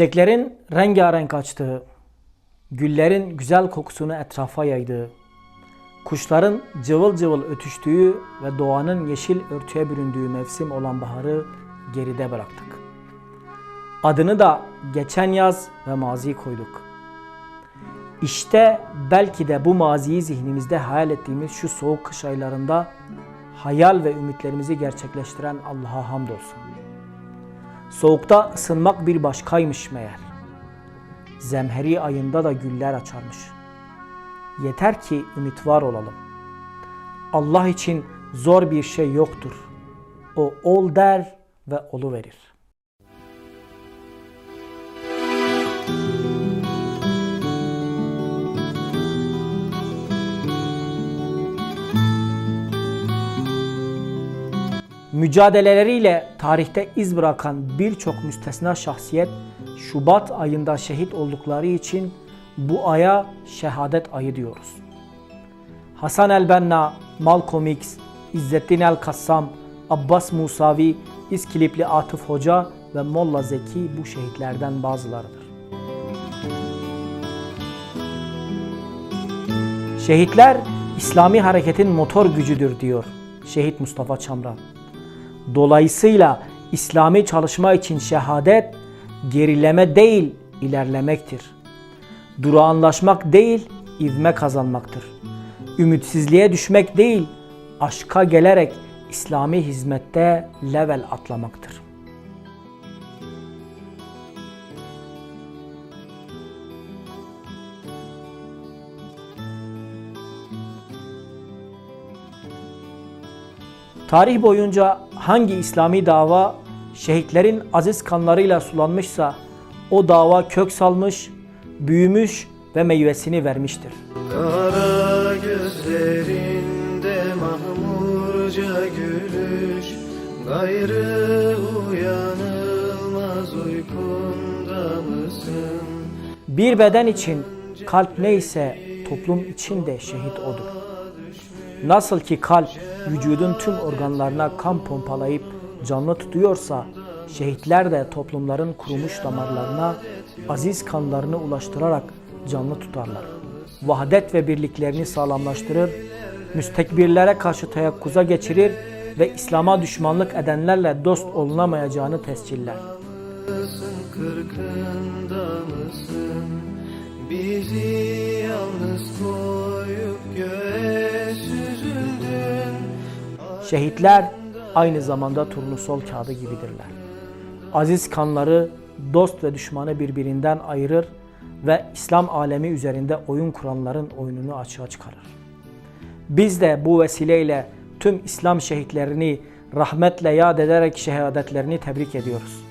Çiçeklerin rengarenk açtığı, güllerin güzel kokusunu etrafa yaydığı, kuşların cıvıl cıvıl ötüştüğü ve doğanın yeşil örtüye büründüğü mevsim olan baharı geride bıraktık. Adını da geçen yaz ve mazi koyduk. İşte belki de bu maziyi zihnimizde hayal ettiğimiz şu soğuk kış aylarında hayal ve ümitlerimizi gerçekleştiren Allah'a hamdolsun. Soğukta ısınmak bir başkaymış meğer. Zemheri ayında da güller açarmış. Yeter ki ümit var olalım. Allah için zor bir şey yoktur. O ol der ve olu verir. Mücadeleleriyle tarihte iz bırakan birçok müstesna şahsiyet Şubat ayında şehit oldukları için bu aya şehadet ayı diyoruz. Hasan el-Benna, Malcolm X, İzzettin el-Kassam, Abbas Musavi, İskilipli Atıf Hoca ve Molla Zeki bu şehitlerden bazılarıdır. Şehitler İslami hareketin motor gücüdür diyor Şehit Mustafa Çamran. Dolayısıyla İslami çalışma için şehadet gerileme değil ilerlemektir. Durağanlaşmak değil ivme kazanmaktır. Ümitsizliğe düşmek değil aşka gelerek İslami hizmette level atlamaktır. Tarih boyunca hangi İslami dava şehitlerin aziz kanlarıyla sulanmışsa o dava kök salmış, büyümüş ve meyvesini vermiştir. Kara gözlerinde mahmurca gülüş Gayrı uyanılmaz uykunda mısın? Bir beden için kalp neyse toplum için de şehit odur. Nasıl ki kalp vücudun tüm organlarına kan pompalayıp canlı tutuyorsa, şehitler de toplumların kurumuş damarlarına aziz kanlarını ulaştırarak canlı tutarlar. Vahdet ve birliklerini sağlamlaştırır, müstekbirlere karşı teyakkuza geçirir ve İslam'a düşmanlık edenlerle dost olunamayacağını tesciller. Bizi yalnız koyup Şehitler aynı zamanda turnusol kağıdı gibidirler. Aziz kanları dost ve düşmanı birbirinden ayırır ve İslam alemi üzerinde oyun kuranların oyununu açığa çıkarır. Biz de bu vesileyle tüm İslam şehitlerini rahmetle yad ederek şehadetlerini tebrik ediyoruz.